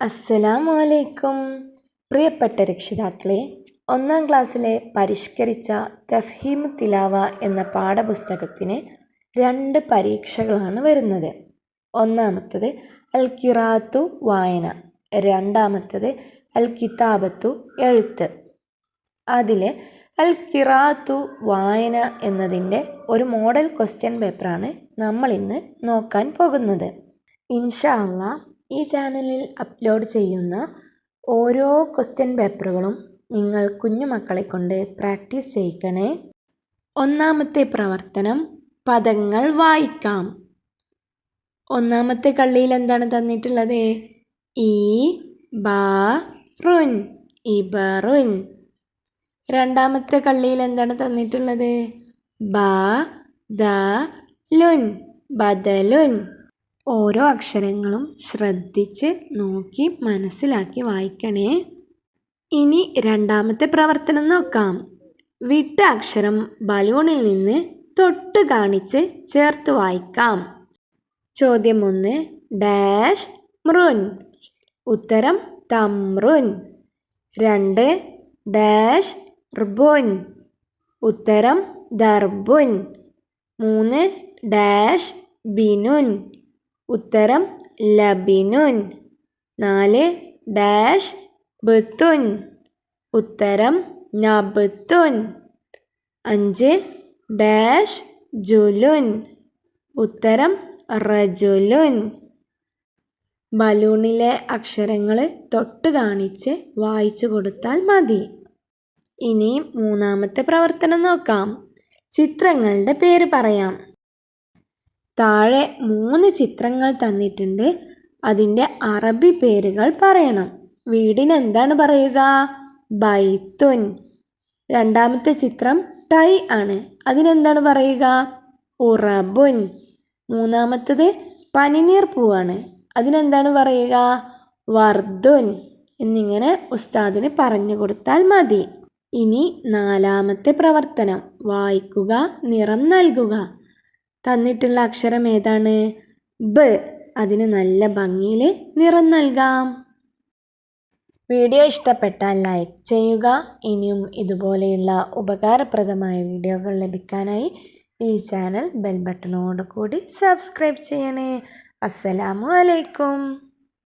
അസ്സലാമു അലൈക്കും പ്രിയപ്പെട്ട രക്ഷിതാക്കളെ ഒന്നാം ക്ലാസ്സിലെ പരിഷ്കരിച്ച തഫ്ഹീം തിലാവ എന്ന പാഠപുസ്തകത്തിന് രണ്ട് പരീക്ഷകളാണ് വരുന്നത്. ഒന്നാമത്തത് അൽ കിറാത്തു വായന രണ്ടാമത്തത് അൽ കിതാബത്തു എഴുത്ത്. അതിൽ അൽ കിറാത്തു വായന എന്നതിന്റെ ഒരു മോഡൽ ക്വസ്റ്റ്യൻ പേപ്പറാണ് നമ്മൾ ഇന്ന് നോക്കാൻ പോകുന്നത്. ഇൻഷാ അള്ളാ ഈ ചാനലിൽ അപ്ലോഡ് ചെയ്യുന്ന ഓരോ ക്വസ്റ്റ്യൻ പേപ്പറുകളും നിങ്ങൾ കുഞ്ഞുമക്കളെ കൊണ്ട് പ്രാക്ടീസ് ചെയ്യിക്കണേ. ഒന്നാമത്തെ പ്രവർത്തനം പദങ്ങൾ വായിക്കാം. ഒന്നാമത്തെ കള്ളിയിൽ എന്താണ് തന്നിട്ടുള്ളത്? ഈ ബാ റുൻ ഇബറുൻ. രണ്ടാമത്തെ കള്ളിയിൽ എന്താണ് തന്നിട്ടുള്ളത്? ബാ ദ ലുൻ ബദലുൻ. ഓരോ അക്ഷരങ്ങളും ശ്രദ്ധിച്ച് നോക്കി മനസ്സിലാക്കി വായിക്കണേ. ഇനി രണ്ടാമത്തെ പ്രവർത്തനം നോക്കാം. വിട്ട അക്ഷരം ബലൂണിൽ നിന്ന് തൊട്ട് കാണിച്ച് ചേർത്ത് വായിക്കാം. ചോദ്യം ഒന്ന് ഡാഷ് മൃൻ. ഉത്തരം തമ്രുൻ. രണ്ട് ഡാഷ് ർബുൻ ഉത്തരം ദർബുൻ. മൂന്ന് ഡാഷ് ബിനുൻ. ഉത്തരം ലബിനുൻ. നാല് ഡാഷ് ബത്തുൻ. ഉത്തരം നബത്തുൻ. അഞ്ച് ഡാഷ് ജുലുൻ. ഉത്തരം റജുലുൻ. ബലൂണിലെ അക്ഷരങ്ങൾ തൊട്ട് കാണിച്ച് വായിച്ചു കൊടുത്താൽ മതി. ഇനി മൂന്നാമത്തെ പ്രവർത്തനം നോക്കാം. ചിത്രങ്ങളുടെ പേര് പറയാം. താഴെ മൂന്ന് ചിത്രങ്ങൾ തന്നിട്ടുണ്ട്. അതിന്റെ അറബി പേരുകൾ പറയണം. വീടിന് എന്താണ് പറയുക? ബൈത്തുൻ. രണ്ടാമത്തെ ചിത്രം ടൈ ആണ്. അതിനെന്താണ് പറയുക? ഉറബുൻ. മൂന്നാമത്തത് പനിനീർ പൂവാണ്. അതിനെന്താണ് പറയുക? വർദ്ധുൻ എന്നിങ്ങനെ ഉസ്താദിന് പറഞ്ഞു കൊടുത്താൽ മതി. ഇനി നാലാമത്തെ പ്രവർത്തനം. വായിക്കുക നിറം നൽകുക. തന്നിട്ടുള്ള അക്ഷരം ഏതാണ്? ബ്. അതിന് നല്ല ഭംഗിയിൽ നിറം നൽകാം. വീഡിയോ ഇഷ്ടപ്പെട്ടാൽ ലൈക്ക് ചെയ്യുക. ഇനിയും ഇതുപോലെയുള്ള ഉപകാരപ്രദമായ വീഡിയോകൾ ലഭിക്കാനായി ഈ ചാനൽ ബെൽ ബട്ടണോട് കൂടി സബ്സ്ക്രൈബ് ചെയ്യണേ. അസ്സലാമു അലൈക്കും.